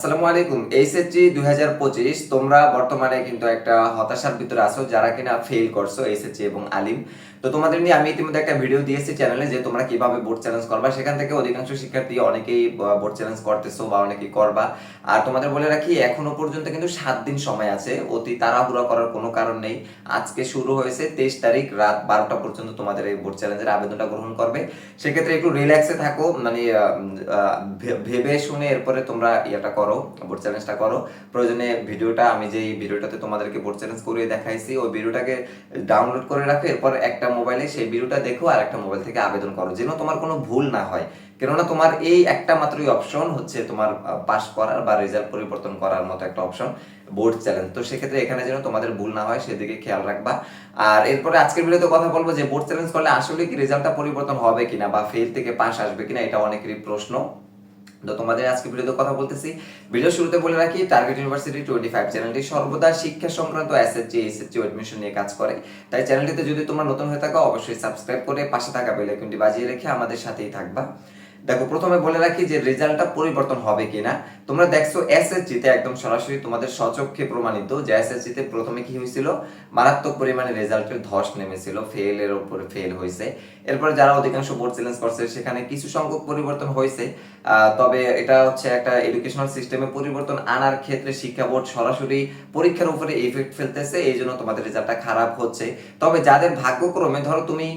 আসসালামু আলাইকুম। এইচএসজি দুই হাজার পঁচিশ, তোমরা বর্তমানে কিন্তু একটা হতাশার ভিতরে আছো, যারা কিনা ফেল করছ এইচএসজি এবং আলিম। তো তোমাদের নিয়ে আমি ইতিমধ্যে একটা ভিডিও দিয়েছি চ্যানেলে যে তোমরা কীভাবে বোর্ড চ্যালেঞ্জ করবা। সেখান থেকে অধিকাংশ শিক্ষার্থী অনেকেই বোর্ড চ্যালেঞ্জ করতেছো বা অনেকেই করবা। আর তোমাদের বলে রাখি, এখনও পর্যন্ত কিন্তু সাত দিন সময় আছে। অতি তাড়াহুড়া করার কোনো কারণ নেই। আজকে শুরু হয়েছে তেইশ তারিখ, রাত বারোটা পর্যন্ত তোমাদের এই বোর্ড চ্যালেঞ্জের আবেদনটা গ্রহণ করবে। সেক্ষেত্রে একটু রিল্যাক্সে থাকো মানে ভেবে শুনে এরপরে তোমরা ইয়েটা করো। বোর্ড চ্যালেঞ্জটা করো। প্রয়োজনে ভিডিওটা, আমি যেই ভিডিওটাতে তোমাদেরকে বোর্ড চ্যালেঞ্জ করে দেখাইছি, ওই ভিডিওটাকে ডাউনলোড করে রাখো, এরপর একটা মোবাইলে সেই ভিডিওটা দেখো আর একটা মোবাইল থেকে আবেদন করো, যেন তোমার কোনো ভুল না হয়। কেননা তোমার এই একটা মাত্রই অপশন হচ্ছে তোমার পাস করার বা রেজাল্ট পরিবর্তন করার মতো একটা অপশন বোর্ড চ্যালেঞ্জ তো সেক্ষেত্রে এখানে যেন তোমাদের ভুল না হয়, সেদিকে খেয়াল রাখবা। আর এরপরে আজকের ভিডিওতে কথা বলব যে বোর্ড চ্যালেঞ্জ করলে আসলে কি রেজাল্টটা পরিবর্তন হবে কিনা বা ফেল থেকে পাস আসবে কিনা, এটা অনেকেরই প্রশ্ন। তো তোমাদের আজকে ভিডিওতে কথা বলতেছি। ভিডিও শুরুতে বলে রাখি টার্গেট ইউনিভার্সিটি টোয়েন্টি ফাইভ চ্যানেলটি সর্বদা শিক্ষা সংক্রান্ত এসএসজি এসএসজি এডমিশন নিয়ে কাজ করে। তাই চ্যানেলটিতে যদি তোমরা নতুন হয়ে থাকো, অবশ্যই সাবস্ক্রাইব করে পাশে থাকা বেল বাজিয়ে রেখে আমাদের সাথেই থাকবা। দেখো, প্রথমে বলে রাখি যে রেজাল্টটা পরিবর্তন হবে কিনা। তোমরা দেখছ এসএসজি তে একদম সরাসরি তোমাদের সচক্ষে প্রমাণিত যে এসএসজি তে প্রথমে কি হয়েছিল? মারাত্মক পরিমাণে রেজাল্টের ধস নেমেছিল ফেল এর উপরে ফেল হয়েছে। এরপর যারা অধিকাংশ বোর্ড চ্যালেঞ্জ করছে, সেখানে কিছু সংখ্যক পরিবর্তন হয়েছে। তবে এটা হচ্ছে একটা এডুকেশনাল সিস্টেমে পরিবর্তন আনার ক্ষেত্রে শিক্ষা বোর্ড সরাসরি পরীক্ষার উপরে এফেক্ট ফেলতেছে, এই জন্য তোমাদের রেজাল্টটা খারাপ হচ্ছে। তবে যাদের ভাগ্যক্রমে ধরো তুমি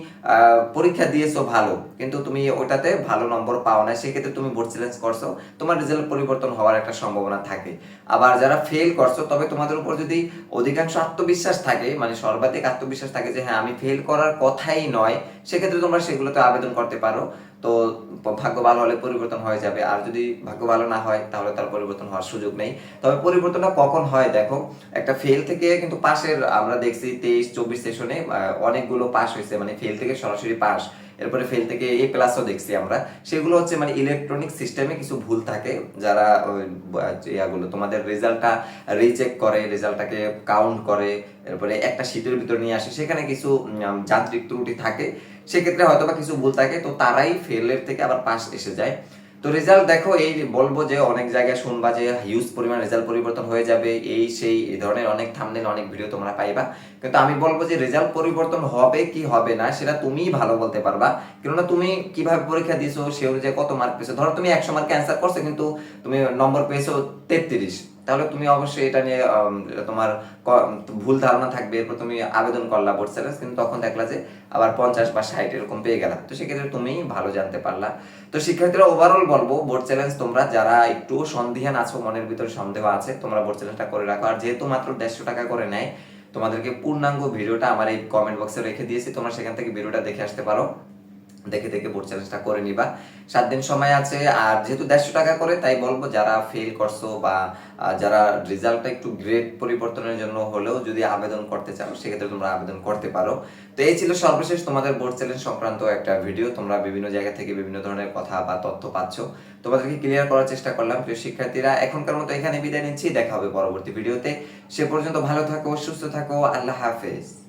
পরীক্ষা দিয়েছ ভালো, কিন্তু তুমি ওটাতে ভালো নম্বর পাও না, সেক্ষেত্রে তুমি বোর্ড চ্যালেঞ্জ করছ, তোমার রেজাল্ট পরিবর্তন হওয়ার একটা সম্ভাবনা থাকে। আবার যারা ফেল করছ, তবে তোমাদের উপর যদি অধিকাংশ আত্মবিশ্বাস থাকে মানে সর্বাধিক আত্মবিশ্বাস থাকে যে হ্যাঁ আমি ফেল করার কথাই নয়, সেক্ষেত্রে তোমরা সেগুলোতে আবেদন করতে পারো। তো ভাগ্য ভালো হলে পরিবর্তন হয়ে যাবে। আর যদি ভাগ্য ভালো না হয়, তাহলে তার পরিবর্তন হওয়ার সুযোগ নেই। তবে পরিবর্তনটা কখন হয় দেখো, একটা ফেল থেকে কিন্তু পাশের আমরা দেখছি তেইশ, চব্বিশ সেশনে অনেকগুলো পাস হয়েছে। মানে ফেল থেকে সরাসরি পাস এরপরে ফেল থেকে এ প্লাসও দেখছি আমরা। সেগুলো হচ্ছে মানে ইলেকট্রনিক সিস্টেমে কিছু ভুল থাকে। যারা ইয়াগুলো, তোমাদের রেজাল্টটা রিচেক করে, রেজাল্টটাকে কাউন্ট করে, এরপরে একটা শীতের ভিতর নিয়ে আসে। সেখানে কিছু যান্ত্রিক ত্রুটি থাকে। সেক্ষেত্রে হয়তো বা কিছু ভুল থাকে, তো তারাই ফেলের থেকে আবার পাস এসে যায়। তো রেজাল্ট দেখো, এই বলব যে অনেক জায়গায় শুনবা যে হিউজ পরিমাণ রেজাল্ট পরিবর্তন হয়ে যাবে, এই সেই এই ধরনের অনেক থামনেল অনেক ভিডিও তোমরা পাইবা। কিন্তু আমি বলব যে রেজাল্ট পরিবর্তন হবে কি হবে না, সেটা তুমিই ভালো বলতে পারবা। কেননা তুমি কীভাবে পরীক্ষা দিয়েছ সে অনুযায়ী কত মার্ক পেয়েছ। ধরো তুমি একশো মার্কে অ্যান্সার করছ, কিন্তু তুমি নম্বর পেয়েছ তেত্রিশ। তাহলে তুমি অবশ্যই এটা নিয়ে তোমার ভুল ধারণা থাকবে। এরপর তুমি আবেদন করলা বোর্ড চ্যালেঞ্জ কিন্তু তখন দেখলা যে আবার পঞ্চাশ বা ষাট এরকম পেয়ে গেলা। তো সেক্ষেত্রে তুমি ভালো জানতে পারলা। তো শিক্ষার্থীরা ওভারঅল বলব বোর্ড চ্যালেঞ্জ তোমরা যারা একটু সন্দিহান আছো, মনের ভিতরে সন্দেহ আছে, তোমরা বোর্ড চ্যালেঞ্জটা করে রাখো। আর যেহেতু মাত্র দেড়শো টাকা করে নেয়, তোমাদেরকে পূর্ণাঙ্গ ভিডিওটা আমার এই কমেন্ট বক্সে রেখে দিয়েছি। তোমরা সেখান থেকে ভিডিওটা দেখে আসতে পারো। দেখে দেখে বোর্ড চ্যালেঞ্জটা করে নিবা। সাত দিন সময় আছে, আর যেহেতু দেড়শো টাকা করে, তাই বলব যারা ফেল করছ বা যারা রেজাল্টটা একটু গ্রেড পরিবর্তনের জন্য হলেও যদি আবেদন করতে চাও, সেক্ষেত্রে তোমরা আবেদন করতে পারো। তো এই ছিল সর্বশেষ তোমাদের বোর্ড চ্যালেঞ্জ সংক্রান্ত একটা ভিডিও তোমরা বিভিন্ন জায়গা থেকে বিভিন্ন ধরনের কথা বা তথ্য পাচ্ছ। তোমাদেরকে ক্লিয়ার করার চেষ্টা করলাম, প্রিয় শিক্ষার্থীরা। এখনকার মতো এখানে বিদায় নিচ্ছি। দেখা হবে পরবর্তী ভিডিওতে সে পর্যন্ত ভালো থাকো, সুস্থ থাকো, আল্লাহ হাফেজ।